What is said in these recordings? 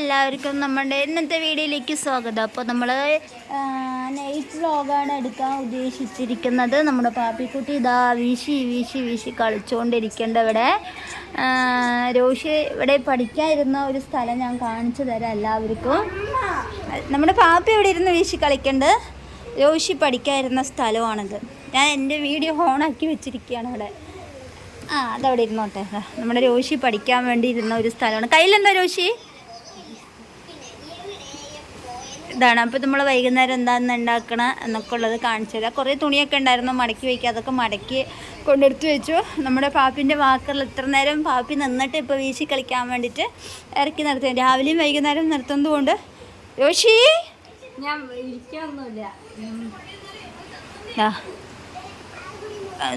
എല്ലാവർക്കും നമ്മുടെ ഇന്നത്തെ വീഡിയോയിലേക്ക് സ്വാഗതം. അപ്പോൾ നമ്മൾ നൈറ്റ് വ്ലോഗാണ് എടുക്കാൻ ഉദ്ദേശിച്ചിരിക്കുന്നത്. നമ്മുടെ പാപ്പിക്കുട്ടി ഇതാ വീശി വീശി വീശി കളിച്ചുകൊണ്ടിരിക്കേണ്ട ഇവിടെ. രോഷി ഇവിടെ പഠിക്കാതിരുന്ന ഒരു സ്ഥലം ഞാൻ കാണിച്ചു തരാം എല്ലാവർക്കും. നമ്മുടെ പാപ്പി ഇവിടെ ഇരുന്ന് വീശി കളിക്കേണ്ടത് രോഷി പഠിക്കാതിരുന്ന സ്ഥലമാണിത്. ഞാൻ എന്റെ വീഡിയോ ഓണാക്കി വെച്ചിരിക്കുകയാണ് ഇവിടെ. ആ അതവിടെ ഇരുന്നോട്ടെ. നമ്മുടെ രോഷി പഠിക്കാൻ വേണ്ടി ഇരുന്ന ഒരു സ്ഥലമാണ്. കയ്യിലെന്താ രോഷി? ഇതാണ്. അപ്പോൾ നമ്മൾ വൈകുന്നേരം എന്താണെന്ന് ഉണ്ടാക്കണം എന്നൊക്കെ ഉള്ളത് കാണിച്ചു തരാം. കുറേ തുണിയൊക്കെ ഉണ്ടായിരുന്നു. മടക്കി വയ്ക്കുക അതൊക്കെ മടക്കി കൊണ്ടെടുത്ത് വെച്ചു. നമ്മുടെ പാപ്പിന്റെ വാക്കറിൽ ഇത്ര നേരം പാപ്പി നിന്നിട്ട് ഇപ്പോൾ വീശി കളിക്കാൻ വേണ്ടിയിട്ട് ഇറക്കി നിർത്തി രാവിലെയും വൈകുന്നേരം നിർത്തുന്നത് കൊണ്ട് യോശി ഞാൻ ഇരിക്കാനൊന്നുമില്ല.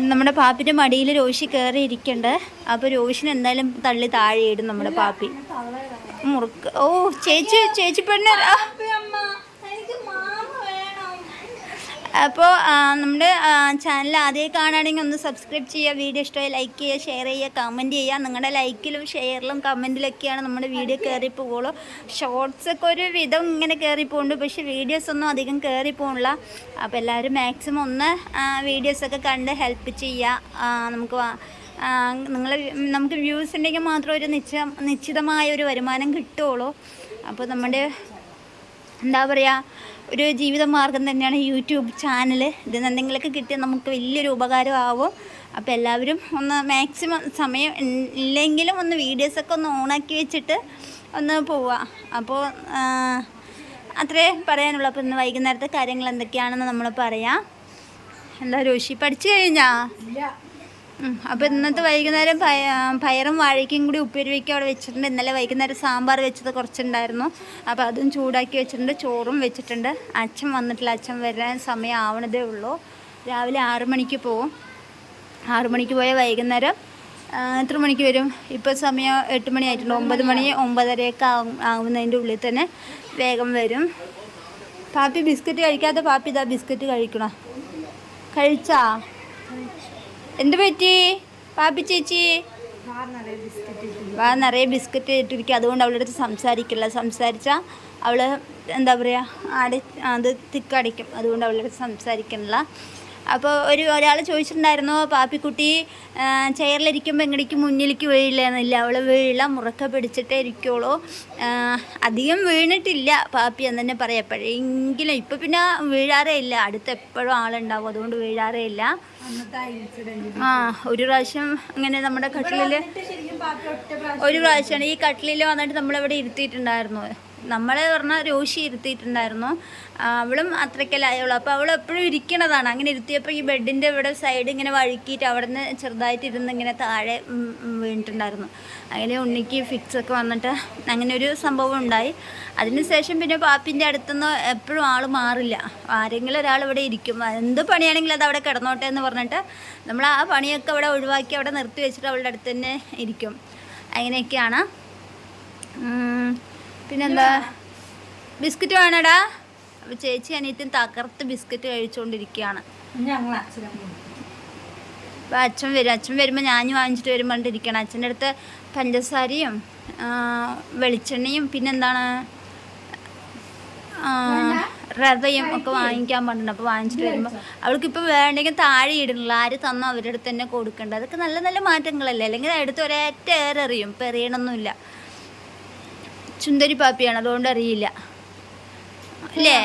നമ്മുടെ പാപ്പിന്റെ മടിയിൽ രോഷി കയറി ഇരിക്കണ്ട്. അപ്പോൾ രോഷിന് എന്തായാലും തള്ളി താഴെ ഇടും നമ്മുടെ പാപ്പി. മുറുക്ക്. ഓ ചേച്ചി ചേച്ചി പെണ്ണ് ആ. അമ്മ എനിക്ക് മാമ വേണം അപ്പോൾ നമ്മുടെ ചാനൽ ആദ്യമായി കാണുകയാണെങ്കിൽ ഒന്ന് സബ്സ്ക്രൈബ് ചെയ്യുക വീഡിയോ ഇഷ്ടമായി ലൈക്ക് ചെയ്യുക ഷെയർ ചെയ്യുക കമന്റ് ചെയ്യുക. നിങ്ങളുടെ ലൈക്കിലും ഷെയറിലും കമന്റിലൊക്കെയാണ് നമ്മുടെ വീഡിയോ കയറി പോകുള്ളൂ ഷോർട്സൊക്കെ ഒരു വിധം ഇങ്ങനെ കയറി പോകുന്നുണ്ട് പക്ഷേ വീഡിയോസ് ഒന്നും അധികം കയറി പോകണില്ല അപ്പോൾ എല്ലാവരും മാക്സിമം ഒന്ന് വീഡിയോസൊക്കെ കണ്ട് ഹെൽപ്പ് ചെയ്യുക. നമുക്ക് നിങ്ങൾ നമുക്ക് വ്യൂസ് ഉണ്ടെങ്കിൽ മാത്രം ഒരു നിശ്ച നിശ്ചിതമായ ഒരു വരുമാനം കിട്ടുള്ളൂ അപ്പോൾ നമ്മുടെ എന്താ പറയുക ഒരു ജീവിതമാർഗം തന്നെയാണ് യൂട്യൂബ് ചാനൽ നിന്ന് എന്തെങ്കിലുമൊക്കെ കിട്ടിയാൽ നമുക്ക് വലിയൊരു ഉപകാരമാവും അപ്പോൾ എല്ലാവരും ഒന്ന് മാക്സിമം സമയം ഇല്ലെങ്കിലും ഒന്ന് വീഡിയോസൊക്കെ ഒന്ന് ഓണാക്കി വെച്ചിട്ട് ഒന്ന് പോവുക. അപ്പോൾ അത്രേ പറയാനുള്ളൂ. അപ്പോൾ ഇന്ന് വൈകുന്നേരത്തെ കാര്യങ്ങൾ എന്തൊക്കെയാണെന്ന് നമ്മൾ പറയാം. എന്താ രോഷി പഠിച്ചു കഴിഞ്ഞാ. അപ്പോൾ ഇന്നത്തെ വൈകുന്നേരം പയറും വാഴയ്ക്കും കൂടി ഉപ്പേരി വയ്ക്കുക അവിടെ വെച്ചിട്ടുണ്ട്. ഇന്നലെ വൈകുന്നേരം സാമ്പാർ വെച്ചത് കുറച്ചുണ്ടായിരുന്നു. അപ്പോൾ അതും ചൂടാക്കി വെച്ചിട്ടുണ്ട്. ചോറും വെച്ചിട്ടുണ്ട്. അച്ഛൻ വന്നിട്ടില്ല. അച്ഛൻ വരാൻ സമയം ആവണതേ ഉള്ളൂ. രാവിലെ ആറു മണിക്ക് പോവും. ആറു മണിക്ക് പോയാൽ വൈകുന്നേരം എത്ര മണിക്ക് വരും? ഇപ്പോൾ സമയം എട്ട് മണി ആയിട്ടുണ്ട്. ഒമ്പത് മണി ഒമ്പതരയൊക്കെ ആവും ആവുന്നതിന്റെ ഉള്ളിൽ തന്നെ വേഗം വരും. പാപ്പി ബിസ്ക്കറ്റ് കഴിക്കാത്ത പാപ്പി ഇതാ ബിസ്ക്കറ്റ് കഴിക്കണോ? കഴിച്ചാ? എന്ത് പറ്റി? പാപ്പി ചേച്ചി? വാ നിറയെ ബിസ്ക്കറ്റ് ഇട്ടിരിക്കുക അതുകൊണ്ട് അവളുടെ അടുത്ത് സംസാരിക്കില്ല. സംസാരിച്ചാൽ അവൾ എന്താ പറയുക അടി അത് തിക്കടിക്കും. അതുകൊണ്ട് അവളുടെ അടുത്ത് സംസാരിക്കണില്ല അപ്പോൾ ഒരു ഒരാൾ ചോദിച്ചിട്ടുണ്ടായിരുന്നു പാപ്പിക്കുട്ടി ചെയറിലിരിക്കുമ്പോൾ എങ്ങടേക്ക് മുന്നിലേക്ക് വീഴില്ലെന്നില്ല അവൾ വീഴില്ല മുറക്ക പിടിച്ചിട്ടേ ഇരിക്കുള്ളൂ. അധികം വീണിട്ടില്ല പാപ്പി എന്ന് തന്നെ പറയാം. എപ്പോഴെങ്കിലും ഇപ്പം പിന്നെ വീഴാറേ ഇല്ല. അടുത്ത് എപ്പോഴും ആളുണ്ടാവും അതുകൊണ്ട് വീഴാറേ ഇല്ല. ആ ഒരു പ്രാവശ്യം ഇങ്ങനെ നമ്മുടെ കട്ടിലിൽ ഒരു പ്രാവശ്യമാണ് ഈ കട്ടിലിൽ വന്നിട്ട് നമ്മളിവിടെ ഇരുത്തിയിട്ടുണ്ടായിരുന്നു. നമ്മളെ പറഞ്ഞാൽ രോഷി ഇരുത്തിയിട്ടുണ്ടായിരുന്നു. അവളും അത്രയ്ക്കല്ലായുള്ളൂ അപ്പോൾ അവൾ എപ്പോഴും ഇരിക്കണതാണ്. അങ്ങനെ ഇരുത്തിയപ്പോൾ ഈ ബെഡിന്റെ ഇവിടെ സൈഡ് ഇങ്ങനെ വഴുക്കിയിട്ട് അവിടെ നിന്ന് ചെറുതായിട്ട് ഇരുന്ന് ഇങ്ങനെ താഴെ വീണിട്ടുണ്ടായിരുന്നു. അങ്ങനെ ഉണ്ണിക്ക് ഫിക്സ് ഒക്കെ വന്നിട്ട് അങ്ങനെ ഒരു സംഭവം ഉണ്ടായി. അതിനുശേഷം പിന്നെ പാപ്പിന്റെ അടുത്തുനിന്ന് എപ്പോഴും ആൾ മാറില്ല. ആരെങ്കിലും ഒരാൾ ഇവിടെ ഇരിക്കും. എന്ത് പണിയാണെങ്കിലും അത് അവിടെ കിടന്നോട്ടെ എന്ന് പറഞ്ഞിട്ട് നമ്മൾ ആ പണിയൊക്കെ അവിടെ ഒഴിവാക്കി അവിടെ നിർത്തി വെച്ചിട്ട് അവളുടെ അടുത്ത് തന്നെ ഇരിക്കും. അങ്ങനെയൊക്കെയാണ്. പിന്നെന്താ? ബിസ്ക്കറ്റ് വേണടാ. അപ്പോൾ ചേച്ചി അനിയത്തും തകർത്ത് ബിസ്ക്കറ്റ് കഴിച്ചുകൊണ്ടിരിക്കുകയാണ് അപ്പൊ. അപ്പോൾ അച്ഛൻ വരും. അച്ഛൻ വരുമ്പോൾ ഞാൻ വാങ്ങിച്ചിട്ട് വരും പറഞ്ഞിട്ടിരിക്കണം അച്ഛന്റെ അടുത്ത് പഞ്ചസാരയും വെളിച്ചെണ്ണയും പിന്നെന്താണ്? റവയും ഒക്കെ വാങ്ങിക്കാൻ പറഞ്ഞിട്ടുണ്ട്. അപ്പോൾ വാങ്ങിച്ചിട്ട് വരുമ്പോ അവൾക്ക് ഇപ്പൊ വേണ്ടെങ്കിൽ താഴെ ഇടുന്നില്ല. ആര് തന്നോ അവരുടെ അടുത്ത് തന്നെ കൊടുക്കേണ്ടത് അതൊക്കെ നല്ല നല്ല മാറ്റങ്ങളല്ലേ? അല്ലെങ്കിൽ അടുത്ത് ഒരേറ്റ ഏറെറിയും ഇപ്പം എറിയണമൊന്നുമില്ല ചുന്ദരി പാപ്പിയാണ് അതുകൊണ്ട് അറിയില്ല. അല്ലേ?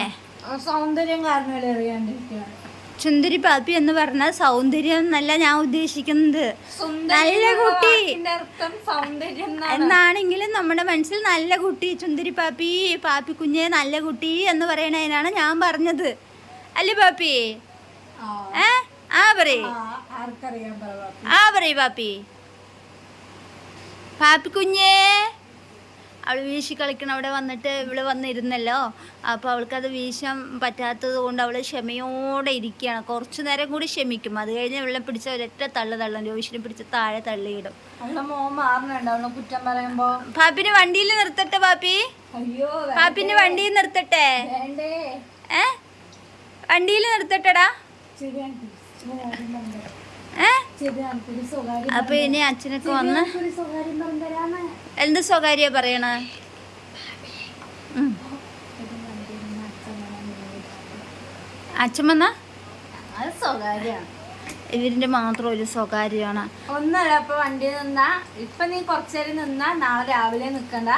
സൗന്ദര്യം കാരണമല്ലേ അറിയാണ്ടിരിക്കുകയാണ്. ചുന്ദരി പാപ്പി എന്ന് പറഞ്ഞാൽ സൗന്ദര്യം എന്നല്ല ഞാൻ ഉദ്ദേശിക്കുന്നത്. നല്ല കുട്ടി. എന്നാണെങ്കിലും നമ്മുടെ മനസ്സിൽ നല്ല കുട്ടി ചുന്ദരി പാപ്പി പാപ്പി കുഞ്ഞെ നല്ല കുട്ടി എന്ന് പറയണതിനാണ് ഞാൻ പറഞ്ഞത്. അല്ലേ പാപ്പി? ആ, ഏ? ആ പറയേ. ആ, പറയേ പാപ്പി. പാപ്പി. കുഞ്ഞേ അവൾ വീശി കളിക്കണം അവിടെ വന്നിട്ട് ഇവൾ വന്നിരുന്നല്ലോ. അപ്പോൾ അവൾക്കത് വീശാൻ പറ്റാത്തത് കൊണ്ട് അവൾ ക്ഷമയോടെ ഇരിക്കുകയാണ്. കുറച്ചു നേരം കൂടി ക്ഷമിക്കും. അത് കഴിഞ്ഞ് ഇവളെ പിടിച്ച ഒരൊറ്റ തള്ള തള്ളും. രോഹിഷിനെ പിടിച്ച് താഴെ തള്ളിയിടും. പാപ്പിനെ വണ്ടിയിൽ നിർത്തട്ടെ പാപ്പി. അയ്യോ പാപ്പിനെ വണ്ടിയിൽ നിർത്തട്ടെ. ഏ? വണ്ടിയിൽ നിർത്തട്ടെടാ. ഏ? അപ്പൊ ഇനി അച്ഛനൊക്കെ വന്ന് എന്ത് സ്വകാര്യ പറയണ? അച്ഛൻ വന്ന്? ഇവരിന്റെ മാത്രം ഒരു സ്വകാര്യമാണ് ഒന്നല്ല ഇപ്പൊ വണ്ടി നിന്നാ ഇപ്പൊ നീ കുറച്ചേരം നിന്നാ നാളെ രാവിലെ നിക്കണ്ട.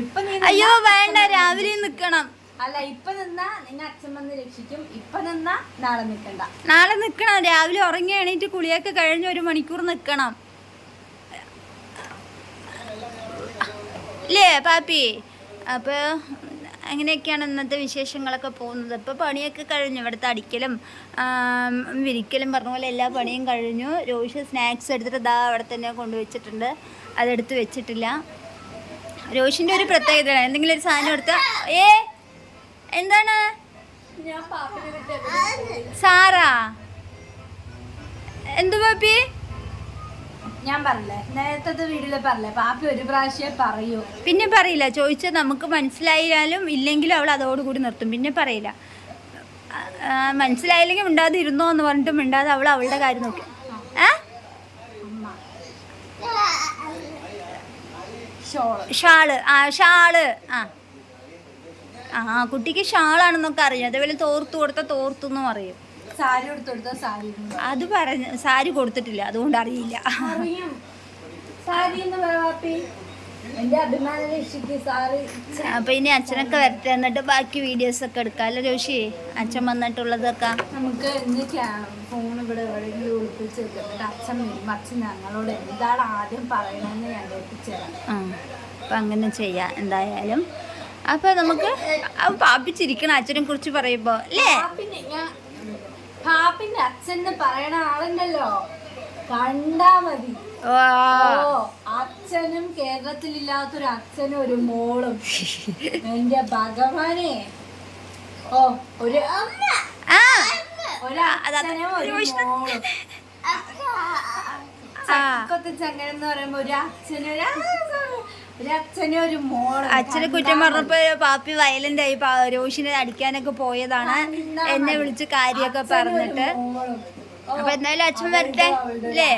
ഇപ്പൊ നീ അയ്യോ വേണ്ട രാവിലെ നിൽക്കണം അല്ല ഇപ്പൊ നിന്നാ നിന്നെ അച്ഛൻ വന്ന് രക്ഷിക്കും. ഇപ്പൊ നിന്നാ നാളെ നിക്കണ്ട. നാളെ നിക്കണം. രാവിലെ ഉറങ്ങി എണീറ്റ് കുളിയൊക്കെ കഴിഞ്ഞ് ഒരു മണിക്കൂർ നിക്കണം. ഇല്ലേ പാപ്പി? അപ്പോൾ അങ്ങനെയൊക്കെയാണ് ഇന്നത്തെ വിശേഷങ്ങളൊക്കെ പോകുന്നത്? ഇപ്പോൾ പണിയൊക്കെ കഴിഞ്ഞു. ഇവിടുത്തെ അടിക്കലും വിരിക്കലും പറഞ്ഞ പോലെ എല്ലാ പണിയും കഴിഞ്ഞു. രോഹിഷ് സ്നാക്സ് എടുത്തിട്ട് ദാ അവിടെ തന്നെ കൊണ്ടുവച്ചിട്ടുണ്ട്. അതെടുത്ത് വെച്ചിട്ടില്ല. രോഹിഷിന്റെ ഒരു പ്രത്യേകത എന്തെങ്കിലും ഒരു സാധനം എടുത്താൽ ഏ എന്താണ്? ഞാൻ പാപ്പിനെ വിട്ട് സാറാ? എന്തു പാപ്പി? ഞാൻ പറഞ്ഞേ നേരത്തെ വീട്ടിൽ പറഞ്ഞേ പാപ്പി ഒരു പ്രാവശ്യം പറയൂ. പിന്നെ പറയില്ല ചോദിച്ചാൽ നമുക്ക് മനസ്സിലായാലും ഇല്ലെങ്കിലും അവൾ അതോടുകൂടി നിർത്തും പിന്നെ പറയില്ല. മനസ്സിലായില്ലെങ്കിൽ മിണ്ടാതെ ഇരുന്നോ എന്ന് പറഞ്ഞിട്ട് മിണ്ടാതെ അവൾ അവളുടെ കാര്യം നോക്കി. ഏ ഷാൾ ആ ഷാൾ ആ. ആ കുട്ടിക്ക് ഷാളാണെന്നൊക്കെ അറിയാം. അതേപോലെ തോർത്തു കൊടുത്ത തോർത്തു എന്നും അറിയും സാരി എടുത്തു കൊടുത്ത സാരി അത് പറഞ്ഞു സാരി കൊടുത്തിട്ടില്ല. അതുകൊണ്ട് അറിയില്ല. അറിയും. സാരി എന്ന് പറ പാപ്പി എന്റെ അഭിമാന രക്ഷിക്ക് സാരി. അപ്പൊ ഇനി അച്ഛനൊക്കെ വരട്ടെ എന്നിട്ട് ബാക്കി വീഡിയോസ് ഒക്കെ എടുക്കാല്ലോ ജോഷി? അച്ഛൻ വന്നിട്ടുള്ളതൊക്കെ. നമുക്ക് ഫോൺ ഇവിടെ എവിടെയെങ്കിലും ഒളിപ്പിച്ച് വെച്ചിട്ട് അച്ഛൻ വരും അച്ഛൻ ഞങ്ങളോട് എന്താണ് ആദ്യം പറയണമെന്ന് ഞാൻ ആ അപ്പം അങ്ങനെ ചെയ്യാം. എന്തായാലും അപ്പം നമുക്ക് പാപ്പിച്ചിരിക്കണം അച്ഛനെ കുറിച്ച് പറയുമ്പോ അല്ലേ? പാപ്പിന്റെ അച്ഛൻ പാപ്പിന്റെ പറയണ ആളുണ്ടല്ലോ. കണ്ടാ മതി. അച്ഛനും കേരളത്തിലില്ലാത്തൊരു അച്ഛനും ഒരു മോളും. എന്റെ ഭഗവാനെ. ഓ ഒരു ആ. ഒരു അച്ഛനും ഒരു മോളും. ചക്കൊത്ത എന്ന് പറയുമ്പോ ഒരു അച്ഛനും ഒരു അച്ഛനും കുറ്റം പറഞ്ഞപ്പോ പാപ്പി വയലന്റ് ആയി രോഷിനെ അടിക്കാനൊക്കെ പോയതാണ്. എന്നെ വിളിച്ച് കാര്യൊക്കെ പറഞ്ഞിട്ട്. അപ്പൊ എന്തായാലും അച്ഛൻ വരട്ടെ അല്ലേ?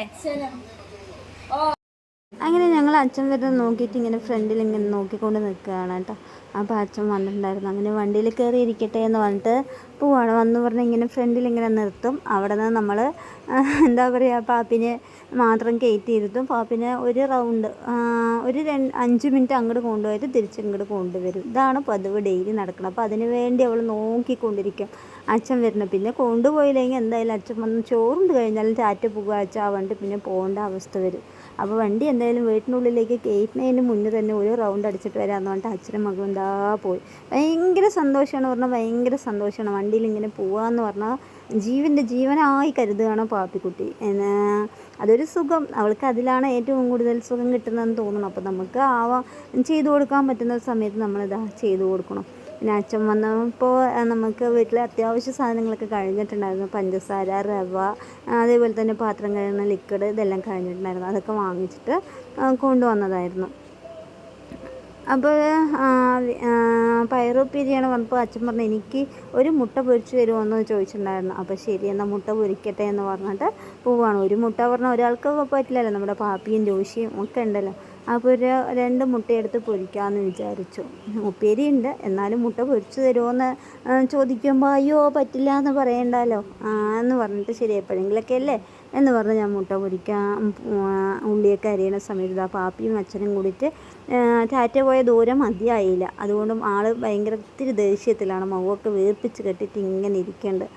അങ്ങനെ ഞങ്ങൾ അച്ഛൻ വരുന്നത് നോക്കിയിട്ട് ഇങ്ങനെ ഫ്രണ്ടിൽ ഇങ്ങനെ നോക്കിക്കൊണ്ട് നിൽക്കുകയാണ് കേട്ടോ. അപ്പോൾ അച്ഛൻ വന്നിട്ടുണ്ടായിരുന്നു. അങ്ങനെ വണ്ടിയിൽ കയറി ഇരിക്കട്ടെ എന്ന് പറഞ്ഞിട്ട് പോവാണ്. വന്ന് പറഞ്ഞ് ഇങ്ങനെ ഫ്രണ്ടിൽ ഇങ്ങനെ നിർത്തും. അവിടെ നിന്ന് നമ്മൾ എന്താ പറയുക പാപ്പിനെ മാത്രം കയറ്റി ഇരുത്തും. പാപ്പിനെ ഒരു റൗണ്ട് ഒരു രണ്ട് അഞ്ച് മിനിറ്റ് അങ്ങോട്ട് കൊണ്ടുപോയിട്ട് തിരിച്ചിങ്ങോട്ട് കൊണ്ടുവരും. ഇതാണ് പതിവ് ഡെയിലി നടക്കുന്നത് അപ്പോൾ അതിന് വേണ്ടി അവൾ നോക്കിക്കൊണ്ടിരിക്കും. അച്ഛൻ വരുന്നത് പിന്നെ കൊണ്ടുപോയില്ലെങ്കിൽ എന്തായാലും അച്ഛൻ വന്ന് ചോറുണ്ട് കഴിഞ്ഞാലും ചാറ്റ പോകുക അച്ഛൻ ആ വണ്ടി പിന്നെ പോകേണ്ട അവസ്ഥ വരും. അപ്പോൾ വണ്ടി എന്തായാലും വീട്ടിനുള്ളിലേക്ക് കയറ്റുന്നതിന് മുന്നേ തന്നെ ഒരു റൗണ്ട് അടിച്ചിട്ട് വരാമെന്ന് പറഞ്ഞിട്ട് അച്ഛനും മകളും എന്താ പോയി. ഭയങ്കര സന്തോഷമാണ് പറഞ്ഞാൽ ഭയങ്കര സന്തോഷമാണ് വണ്ടിയിൽ ഇങ്ങനെ പോവാന്ന് പറഞ്ഞാൽ ജീവന്റെ ജീവനായി കരുതുകയാണ് പാപ്പിക്കുട്ടി. അതൊരു സുഖം. അവൾക്ക് അതിലാണ് ഏറ്റവും കൂടുതൽ സുഖം കിട്ടുന്നതെന്ന് തോന്നുന്നു അപ്പോൾ നമുക്ക് ആവാ. ചെയ്തു കൊടുക്കാൻ പറ്റുന്ന സമയത്ത് നമ്മളിതാ ചെയ്തു കൊടുക്കണം. പിന്നെ അച്ഛൻ വന്നപ്പോൾ നമുക്ക് വീട്ടിലെ അത്യാവശ്യ സാധനങ്ങളൊക്കെ കഴിഞ്ഞിട്ടുണ്ടായിരുന്നു. പഞ്ചസാര റവ അതേപോലെ തന്നെ പാത്രം കഴുകുന്ന ലിക്വിഡ് ഇതെല്ലാം കഴിഞ്ഞിട്ടുണ്ടായിരുന്നു. അതൊക്കെ വാങ്ങിച്ചിട്ട് കൊണ്ടുവന്നതായിരുന്നു. അപ്പോൾ പയറുപ്പേരിയാണ് വന്നപ്പോൾ അച്ഛൻ പറഞ്ഞു എനിക്ക് ഒരു മുട്ട പൊരിച്ച് തരുമോ ചോദിച്ചിട്ടുണ്ടായിരുന്നു. അപ്പോൾ ശരി എന്നാൽ മുട്ട പൊരിക്കട്ടെ എന്ന് പറഞ്ഞിട്ട് പോവുകയാണ് ഒരു മുട്ട പറഞ്ഞാൽ ഒരാൾക്ക് പറ്റില്ലല്ലോ നമ്മുടെ പാപ്പിയും ജോഷിയും ഒക്കെ ഉണ്ടല്ലോ. അപ്പോൾ ഒരു രണ്ട് മുട്ടയെടുത്ത് പൊരിക്കാമെന്ന് വിചാരിച്ചു. ഉപ്പേരി ഉണ്ട് എന്നാലും മുട്ട പൊരിച്ചു തരുമോയെന്ന് ചോദിക്കുമ്പോൾ അയ്യോ പറ്റില്ല എന്ന് പറയണ്ടല്ലോ എന്ന് പറഞ്ഞിട്ട് ശരി എപ്പോഴെങ്കിലൊക്കെ അല്ലേ? എന്ന് പറഞ്ഞ് ഞാൻ മുട്ട പൊരിക്കാൻ ആ, ഉള്ളിയൊക്കെ അരിയണ സമയത്ത് ഇതാ പാപ്പിയും അച്ഛനും കൂടിയിട്ട് ആ, ടാറ്റ പോയ ദൂരം മതിയായില്ല. അതുകൊണ്ടും ആൾ ഭയങ്കര ഒത്തിരി ദേഷ്യത്തിലാണ്. മുഖമൊക്കെ വീർപ്പിച്ച് കെട്ടിയിട്ട് ഇങ്ങനെ ഇരിക്കേണ്ടത്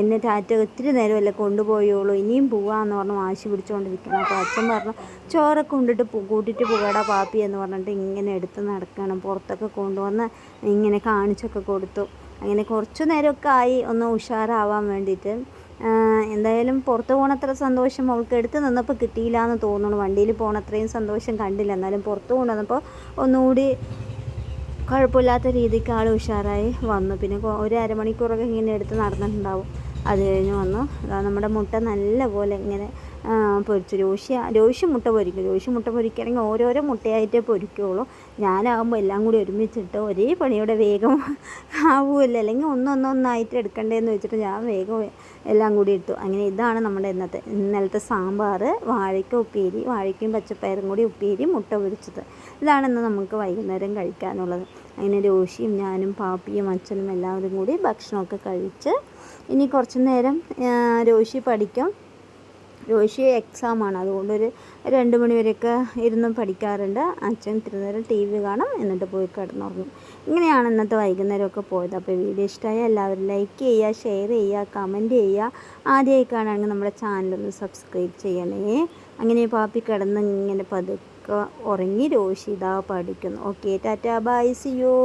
എന്നെ ടാറ്റ ഒത്തിരി നേരമല്ലേ കൊണ്ടുപോയോളൂ ഇനിയും പോവാന്ന് പറഞ്ഞ് വാശി പിടിച്ചുകൊണ്ടിരിക്കണം അപ്പോൾ അച്ഛൻ പറഞ്ഞു ചോറൊക്കെ കൊണ്ടിട്ട് കൂട്ടിയിട്ട് പോകടാ പാപ്പി എന്ന് പറഞ്ഞിട്ട് ഇങ്ങനെ എടുത്ത് നടക്കണം. പുറത്തൊക്കെ കൊണ്ടുവന്ന് ഇങ്ങനെ കാണിച്ചൊക്കെ കൊടുത്തു. അങ്ങനെ കുറച്ചു നേരമൊക്കെ ആയി. ഒന്ന് ഉഷാറാവാൻ വേണ്ടിയിട്ട് എന്തായാലും പുറത്ത് പോകണത്ര സന്തോഷം അവൾക്ക് എടുത്ത് നിന്നപ്പോൾ കിട്ടിയില്ല എന്ന് തോന്നുന്നു. വണ്ടിയിൽ പോകണത്രയും സന്തോഷം കണ്ടില്ല. എന്നാലും പുറത്ത് കൊണ്ടുവന്നപ്പോൾ ഒന്നുകൂടി കുഴപ്പമില്ലാത്ത രീതിക്ക് ആൾ ഉഷാറായി വന്നു. പിന്നെ ഒരു അരമണിക്കൂറൊക്കെ ഇങ്ങനെ എടുത്ത് നടന്നിട്ടുണ്ടാവും. അത് കഴിഞ്ഞ് വന്നു. നമ്മുടെ മുട്ട നല്ലപോലെ ഇങ്ങനെ പൊരിച്ചു. രോഷി രോഷി മുട്ട പൊരിക്കും. രോഷി മുട്ട പൊരിക്കുകയാണെങ്കിൽ ഓരോരോ മുട്ടയായിട്ടേ പൊരിക്കുകയുള്ളൂ ഞാനാകുമ്പോൾ എല്ലാം കൂടി ഒരുമിച്ചിട്ട് ഒരേ പണിയുടെ വേഗം ആവുമല്ലോ അല്ലെങ്കിൽ ഒന്നൊന്നൊന്നായിട്ട് എടുക്കണ്ടേന്ന് വെച്ചിട്ട് ഞാൻ വേഗം എല്ലാം കൂടി ഇട്ടു. അങ്ങനെ ഇതാണ് നമ്മുടെ ഇന്നത്തെ ഇന്നലത്തെ സാമ്പാർ വാഴയ്ക്ക ഉപ്പേരി വാഴയ്ക്കയും പച്ചപ്പയറും കൂടി ഉപ്പേരി മുട്ട പൊരിച്ചത്. ഇതാണ് ഇന്ന് നമുക്ക് വൈകുന്നേരം കഴിക്കാനുള്ളത്. അങ്ങനെ രോഷിയും ഞാനും പാപ്പിയും അച്ഛനും എല്ലാവരും കൂടി ഭക്ഷണമൊക്കെ കഴിച്ച് ഇനി കുറച്ച് നേരം രോഷി പഠിക്കും. രോഷി എക്സാമാണ് അതുകൊണ്ടൊരു രണ്ട് മണിവരെയൊക്കെ ഇരുന്ന് പഠിക്കാറുണ്ട്. അച്ഛൻ ഇത്തിരി നേരം ടി വി കാണും എന്നിട്ട് പോയി കിടന്നുറങ്ങും. ഇങ്ങനെയാണ് ഇന്നത്തെ വൈകുന്നേരമൊക്കെ പോയത്. അപ്പോൾ വീഡിയോ ഇഷ്ടമായ എല്ലാവരും ലൈക്ക് ചെയ്യുക ഷെയർ ചെയ്യുക കമന്റ് ചെയ്യുക. ആദ്യമായി കാണുകയാണെങ്കിൽ നമ്മുടെ ചാനലൊന്ന് സബ്സ്ക്രൈബ് ചെയ്യണേ. അങ്ങനെ പാപ്പി കിടന്ന് ഇങ്ങനെ പതുക്കെ ഉറങ്ങി രോഷിതാ പഠിക്കുന്നു. ഓക്കെ ടാറ്റാ ബൈ സിയോ